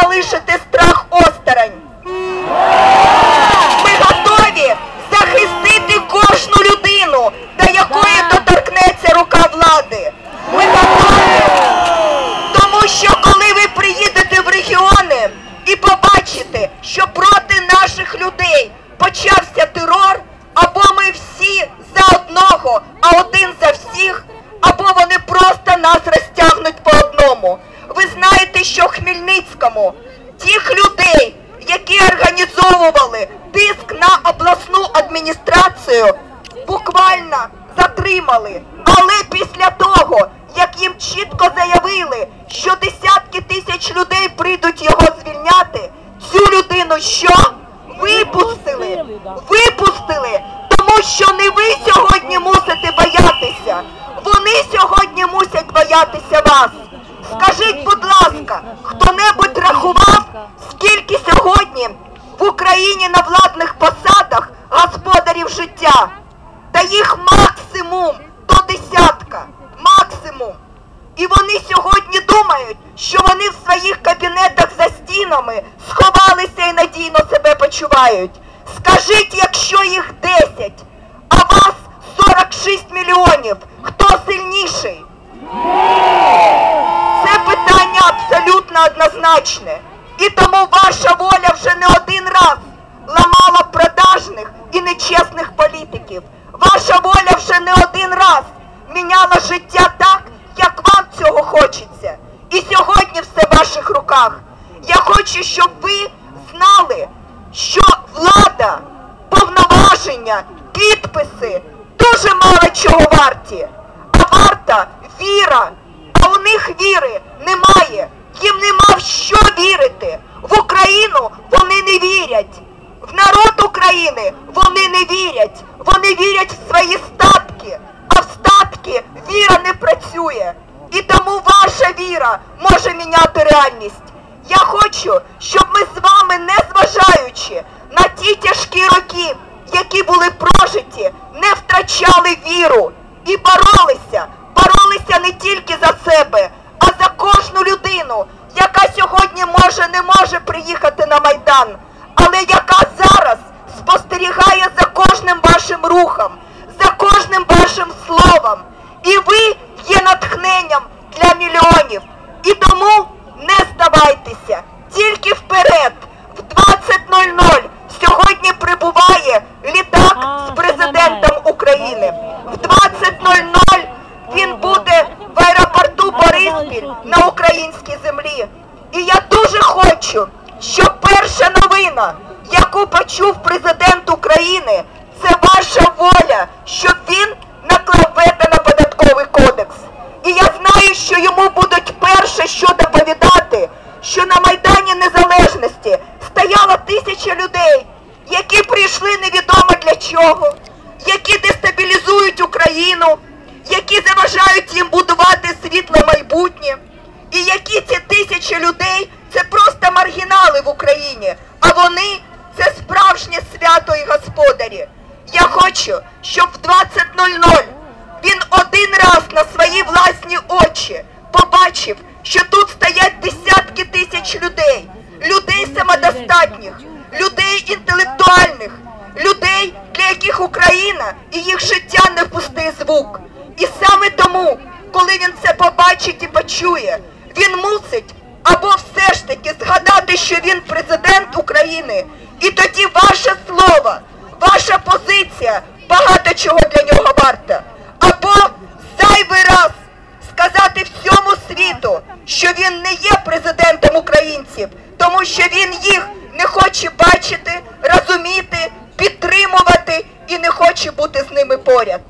залишити страх осторонь. Ми готові захистити кожну людину, до якої доторкнеться рука влади. Ми готові, тому що коли ви приїдете в регіони і побачите, що проти наших людей почався терор, або ми всі за одного, а один за всіх, або вони просто нас розтягнуть по одному. Знаєте, що Хмельницькому тих людей, які організовували тиск на обласну адміністрацію, буквально затримали. Але після того, як їм чітко заявили, що десятки тисяч людей прийдуть його звільняти, цю людину що? Випустили! Випустили! Тому що не ви сьогодні мусите боятися. Вони сьогодні мусять боятися вас. Україні на владних посадах господарів життя? Та їх максимум до десятка. Максимум. І вони сьогодні думають, що вони в своїх кабінетах за стінами сховалися і надійно себе почувають. Скажіть, якщо їх 10, а вас 46 мільйонів, хто сильніший? Це питання абсолютно однозначне. І тому ваша воля вже не один раз ламала нечесних політиків. Ваша воля вже не один раз міняла життя так, як вам цього хочеться. І сьогодні все в ваших руках. Я хочу, щоб ви знали, що влада, повноваження, підписи дуже мало чого варті. А варта віра. А у них віри немає. Їм нема в що вірити. В Україну вони не вірять. Народ України вони не вірять. Вони вірять в свої статки. А в статки віра не працює. І тому ваша віра може міняти реальність. Я хочу, щоб ми з вами, не зважаючи на ті тяжкі роки, які були прожиті, не втрачали віру і боролися не тільки за себе, а за кожну людину, яка сьогодні може не може приїхати на Майдан, але яка зараз спостерігає за кожним вашим рухом, за кожним вашим словом. І ви є натхненням для мільйонів. І тому не тільки вперед, в 20.00 сьогодні прибуває літак з президентом України. В 20.00 він буде в аеропорту Бориспіль на українській землі. І я дуже хочу, щоб перша новина, яку почув президент України, це ваша воля, щоб він наклав вето на податковий кодекс. І я знаю, що йому будуть перше, що доповідати, що на Майдані Незалежності стояло тисяча людей, які прийшли невідомо для чого, які дестабілізують Україну, які заважають їм будувати світле майбутнє. І які ці тисячі людей це просто маргінали в Україні, а вони це справжнє свято і господарі. Я хочу, щоб в 20.00 він один раз на свої власні очі побачив, що тут стоять десятки тисяч людей, людей самодостатніх, людей інтелектуальних, людей, для яких Україна і їх життя не в пустий звук. І саме тому, коли він це побачить і почує, він мусить або все ж таки згадати, що він президент України, і тоді ваше слово, ваша позиція багато чого для нього варта. Або зайвий раз сказати всьому світу, що він не є президентом українців, тому що він їх не хоче бачити, розуміти, підтримувати і не хоче бути з ними поряд.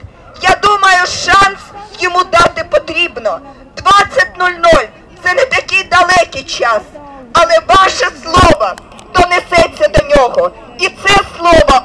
Я думаю, шанс йому дати потрібно. 20.00 це не такий далекий час, але ваше слово донесеться до нього. І це слово